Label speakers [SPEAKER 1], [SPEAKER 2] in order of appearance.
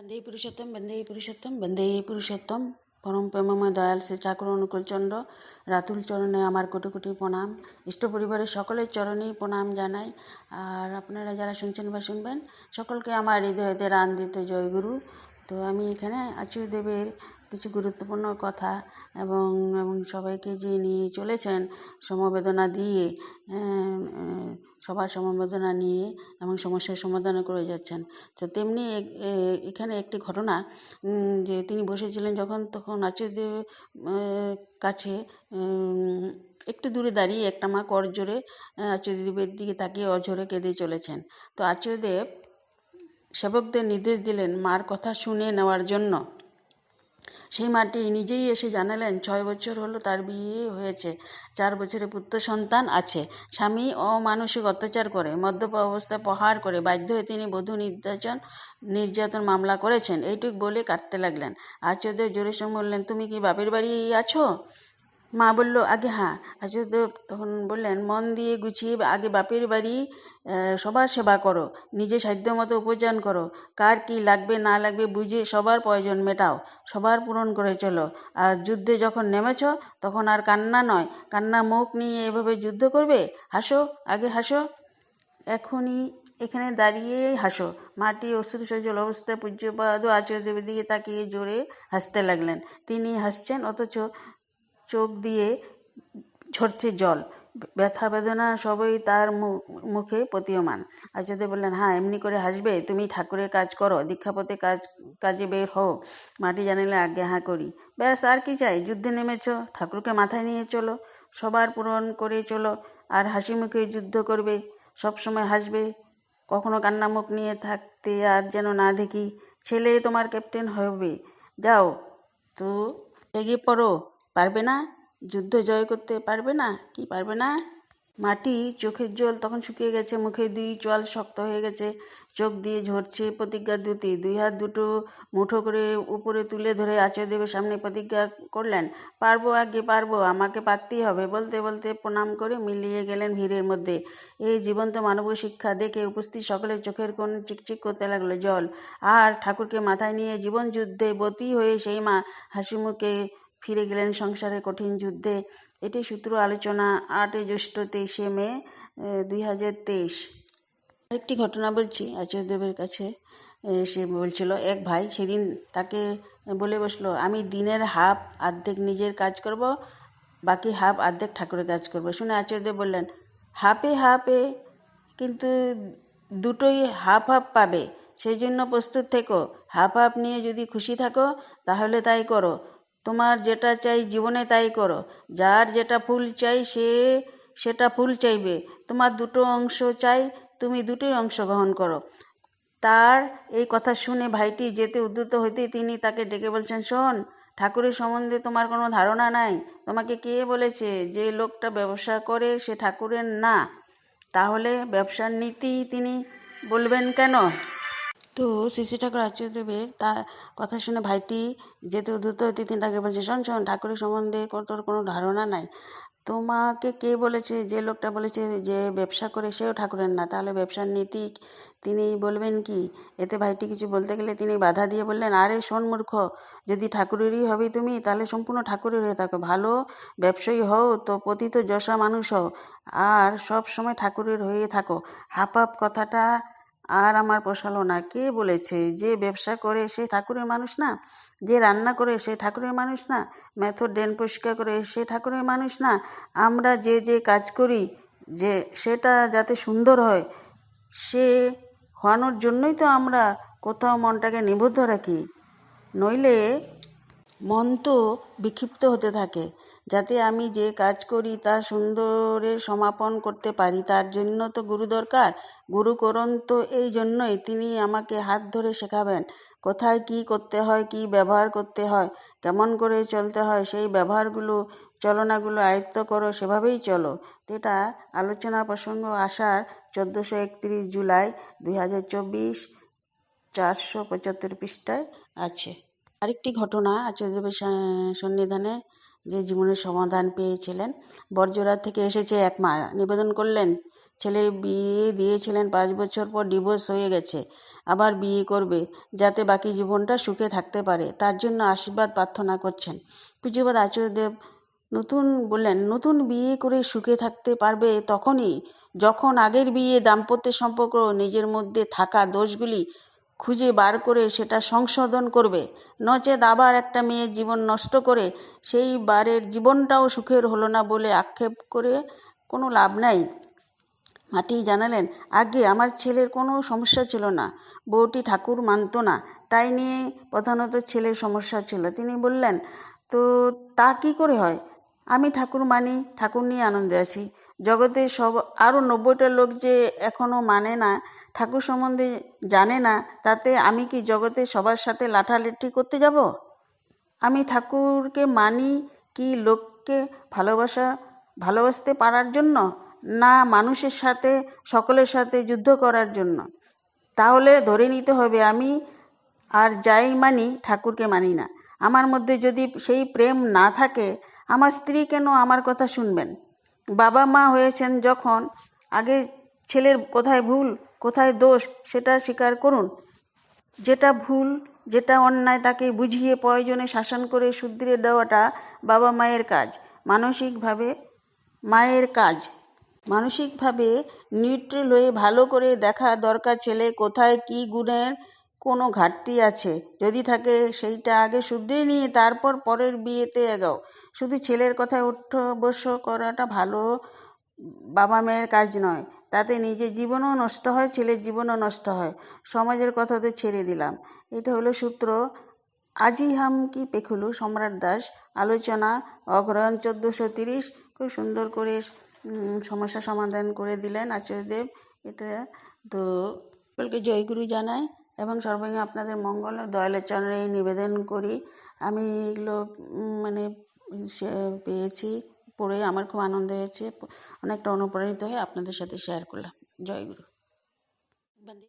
[SPEAKER 1] বন্দে পুরুষোত্তম বন্দে পুরুষোত্তম বন্দে পুরুষোত্তম পরম প্রেমময় দয়াল শ্রী ঠাকুর অনুকূলচন্দ্র রাতুল চরণে আমার কোটি কোটি প্রণাম ইষ্ট পরিবারের সকলের চরণেই প্রণাম জানাই আর আপনারা যারা শুনছেন বা শুনবেন সকলকে আমার হৃদয়তে রান্দিত জয়গুরু তো আমি এখানে আচুর দেবের কিছু গুরুত্বপূর্ণ কথা এবং এবং সবাইকে যে নিয়ে চলেছেন সমবেদনা দিয়ে সবার সমবেদনা নিয়ে এবং সমস্যার সমাধান করে যাচ্ছেন। তো তেমনি এখানে একটি ঘটনা যে তিনি বসেছিলেন যখন, তখন আচার্যদেব কাছে একটু দূরে দাঁড়িয়ে একটা মা কর জোরে আচার্যদেবের দিকে তাকিয়ে অঝরে কেঁদে চলেছেন। তো আচার্যদেব সেবকদের নির্দেশ দিলেন মার কথা শুনে নেওয়ার জন্য। সেই মাটি নিজেই এসে জানালেন, ছয় বছর হলো তার বিয়ে হয়েছে, চার বছরে পুত্র সন্তান আছে, স্বামী অমানসিক অত্যাচার করে, মদ্যপ অবস্থায় প্রহার করে বাধ্য হয়ে তিনি বধূ নির্যাতন নির্যাতন মামলা করেছেন। এইটুক বলে কাটতে লাগলেন। আচার্য জোরে বললেন, তুমি কি বাপের বাড়ি আছো? মা বলল, আগে হ্যাঁ। আচার্য তখন বললেন, মন দিয়ে গুছিয়ে আগে বাপের বাড়ি সবার সেবা করো, নিজে সাধ্য মতো উপার্জন করো। কার কি লাগবে না লাগবে বুঝে সবার প্রয়োজন মেটাও, সবার পূরণ করে চলো। আর যুদ্ধে যখন নেমেছ, তখন আর কান্না নয়। কান্না মুখ নিয়ে এভাবে যুদ্ধ করবে? হাসো, আগে হাসো। এখনই এখানে দাঁড়িয়েই হাসো। মাটি, অশ্রু, সজল অবস্থায় পূজ্যপাদ আচার্যদেবের দিকে তাকিয়ে জোরে হাসতে লাগলেন। তিনি হাসছেন, অথচ চোখ দিয়ে ঝরছে জল। ব্যথা, বেদনা সবই তার মুখে প্রতীয়মান। আচার্য বললেন হ্যাঁ এমনি করে হাসবে। তুমি ঠাকুরের কাজ করো, দীক্ষাপথে কাজ, কাজে বের হও। মাটি জানিলে আজ্ঞা হ্যাঁ করি। ব্যাস, আর কি চাই? যুদ্ধে নেমেছ, ঠাকুরকে মাথায় নিয়ে চলো। সবার পূরণ করে চলো। আর হাসি মুখে যুদ্ধ করবে। সব সময় হাসবে। কখনো কান্না মুখ নিয়ে থাকতে আর যেন না দেখি। ছেলে তোমার ক্যাপ্টেন হবে। যাও, তো এগিয়ে পড়ো। পারবে না? যুদ্ধ জয় করতে পারবে না? কি পারবে না? মাটি চোখের জল তখন শুকিয়ে গেছে, মুখে দুই চোয়াল শক্ত হয়ে গেছে। চোখ দিয়ে ঝরছে প্রতিজ্ঞা দুটি দুই হাত দুটো মুঠো করে উপরে তুলে ধরে আচার্যদেবের সামনে প্রতিজ্ঞা করলেন, পারব আগে, পারব, আমাকে পারতেই হবে। বলতে বলতে প্রণাম করে মিলিয়ে গেলেন ভিড়ের মধ্যে। এই জীবন্ত মানব শিক্ষা দেখে উপস্থিত সকলের চোখের কোণ চিকচিক করতে লাগল জল। আর ঠাকুরকে মাথায় নিয়ে জীবন যুদ্ধে বতী হয়ে সেই মা হাসি মুখে ফিরে গেলেন সংসারে কঠিন যুদ্ধে। এটি সূত্র আলোচনা, আটই জ্যৈষ্ঠ তেইশে মে দুই হাজার তেইশ। আরেকটি ঘটনা বলছি, আচার্যদেবের কাছে সে বলছিল, এক ভাই সেদিন তাকে বলে বসল, আমি দিনের হাফ অর্ধেক নিজের কাজ করব, বাকি হাফ অর্ধেক ঠাকুরের কাজ করব। শুনে আচার্যদেব বললেন, হাফে হাফে, কিন্তু দুটোই হাফ হাফ পাবে। সেই জন্য প্রস্তুত থেকো। হাফ হাফ নিয়ে যদি খুশি থাকো, তাহলে তাই করো। তোমার যেটা চাই জীবনে তাই করো। যার যেটা ফুল চাই সে সেটা ফুল চাইবে। তোমার দুটো অংশ চাই, তুমি দুটোই অংশগ্রহণ করো। তার এই কথা শুনে ভাইটি যেতে উদ্যত হইতেই তিনি তাকে ডেকে বলছেন, শোন, ঠাকুরের সম্বন্ধে তোমার কোনো ধারণা নাই। তোমাকে কে বলেছে যে লোকটা ব্যবসা করে সে ঠাকুরের না? তাহলে ব্যবসার নীতি তিনি বলবেন কেন? তো শ্রী ঠাকুর আচার্যদেবের তা কথা শুনে ভাইটি যেতে উদ্ধত হইতে তিনি তাকে বলছে, শোন শোন, ঠাকুরের সম্বন্ধে তোর কোনো ধারণা নাই। তোমাকে কে বলেছে, যে লোকটা বলেছে যে ব্যবসা করে সেও ঠাকুরের না। তাহলে ব্যবসার নীতি তিনি বলবেন কি? এতে ভাইটি কিছু বলতে গেলে তিনি বাধা দিয়ে বললেন, আরে শোন মূর্খ, যদি ঠাকুরেরই হবে তুমি, তাহলে সম্পূর্ণ ঠাকুরের হয়ে থাকো। ভালো ব্যবসায়ী হও, তো পতিত যশা মানুষ হও, আর সব সময় ঠাকুরের হয়ে থাকো। হাফ হাফ কথাটা আর আমার পোষালো না কে বলেছে? যে ব্যবসা করে সে ঠাকুরের মানুষ না। যে রান্না করে সে ঠাকুরের মানুষ না। মেথর ড্রেন পরিষ্কার করে সে ঠাকুরের মানুষ না। আমরা যে যে কাজ করি, যে সেটা যাতে সুন্দর হয়, সে হওয়ানোর জন্যই তো আমরা কোথাও মনটাকে নিবদ্ধ রাখি। নইলে মন তো বিক্ষিপ্ত হতে থাকে। যাতে আমি যে কাজ করি তা সুন্দরে সমাপন করতে পারি, তার জন্য তো গুরু দরকার। গুরুকরণ তো এই জন্যই তিনি আমাকে হাত ধরে শেখাবেন, কোথায় কি করতে হয়, কি ব্যবহার করতে হয়, কেমন করে চলতে হয়, সেই ব্যবহারগুলো, চলনাগুলো আয়ত্ত করো, সেভাবেই চলো। এটা আলোচনা প্রসঙ্গ আসার চোদ্দোশো একত্রিশ জুলাই দুই হাজার চব্বিশ, চারশো পঁচাত্তর পৃষ্ঠায় আছে। আরেকটি ঘটনা আচার্যদেবের সা- সন্নিধানে। যে জীবনের সমাধান পেয়েছিলেন। বরজোড়া থেকে এসেছে এক মা। নিবেদন করলেন, ছেলের বিয়ে দিয়েছিলেন পাঁচ বছর পর ডিভোর্স হয়ে গেছে, আবার বিয়ে করবে, যাতে বাকি জীবনটা সুখে থাকতে পারে। তার জন্য আশীর্বাদ প্রার্থনা করছেন। পুজোবাদ আচার্যদেব নতুন বললেন, নতুন বিয়ে করে সুখে থাকতে পারবে তখনই, যখন আগের বিয়ে দাম্পত্য সম্পর্ক নিজের মধ্যে থাকা দোষগুলি খুঁজে বার করে সেটা সংশোধন করবে। নচেত আবার একটা মেয়ের জীবন নষ্ট করে সেই বারের জীবনটাও সুখের হলো না বলে আক্ষেপ করে কোনো লাভ নাই। মাটি জানালেন, আগে আমার ছেলের কোনো সমস্যা ছিল না। বউটি ঠাকুর মানত না, তাই নিয়ে প্রধানত ছেলের সমস্যা ছিল। তিনি বললেন, তো তা কি করে হয়? আমি ঠাকুর মানি, ঠাকুর নিয়ে আনন্দে আছি। জগতে সব আরও নব্বইটা লোক যে এখনও মানে না, ঠাকুর সম্বন্ধে জানে না, তাতে আমি কি জগতে সবার সাথে লাঠালাঠি করতে যাব? আমি ঠাকুরকে মানি কি লোককে ভালোবাসা, ভালোবাসতে পারার জন্য, না মানুষের সাথে, সকলের সাথে যুদ্ধ করার জন্য? তাহলে ধরে নিতে হবে আমি আর যাই মানি, ঠাকুরকে মানি না। আমার মধ্যে যদি সেই প্রেম না থাকে, আমার স্ত্রী কেন আমার কথা শুনবেন? বাবা মা হয়েছেন যখন, আগে ছেলের কোথায় ভুল, কোথায় দোষ, সেটা স্বীকার করুন। যেটা ভুল, যেটা অন্যায়, তাকে বুঝিয়ে প্রয়োজনে শাসন করে শুধরে দেওয়াটা বাবা মায়ের কাজ। মানসিকভাবে মায়ের কাজ। মানসিকভাবে নিউট্রাল হয়ে ভালো করে দেখা দরকার ছেলে কোথায়, কি গুণের কোনো ঘাটতি আছে। যদি থাকে সেইটা আগে শুধরে নিয়ে তারপর পরের বিয়েতে এগাও। শুধু ছেলের কথায় উঠ্ঠ বস করাটা ভালো বাবা মায়ের কাজ নয়। তাতে নিজের জীবনও নষ্ট হয়, ছেলের জীবনও নষ্ট হয়। সমাজের কথা তো ছেড়ে দিলাম। এটা হলো সূত্র। আজই হাম কি পেখুলু, সম্রাট দাস। আলোচনা অগ্রহণ চোদ্দোশো তিরিশ। খুব সুন্দর করে সমস্যা সমাধান করে দিলেন আচার্যদেব। এটা তো জয়গুরু জানাই এবং সর্বজ্ঞ আপনাদের মঙ্গল দয়ালের চরণে এই নিবেদন করি। আমি এগুলো মানে পেয়েছি, পড়ে আমার খুব আনন্দ হয়েছে, অনেকটা অনুপ্রাণিত হয়ে আপনাদের সাথে শেয়ার করলাম। জয়গুরু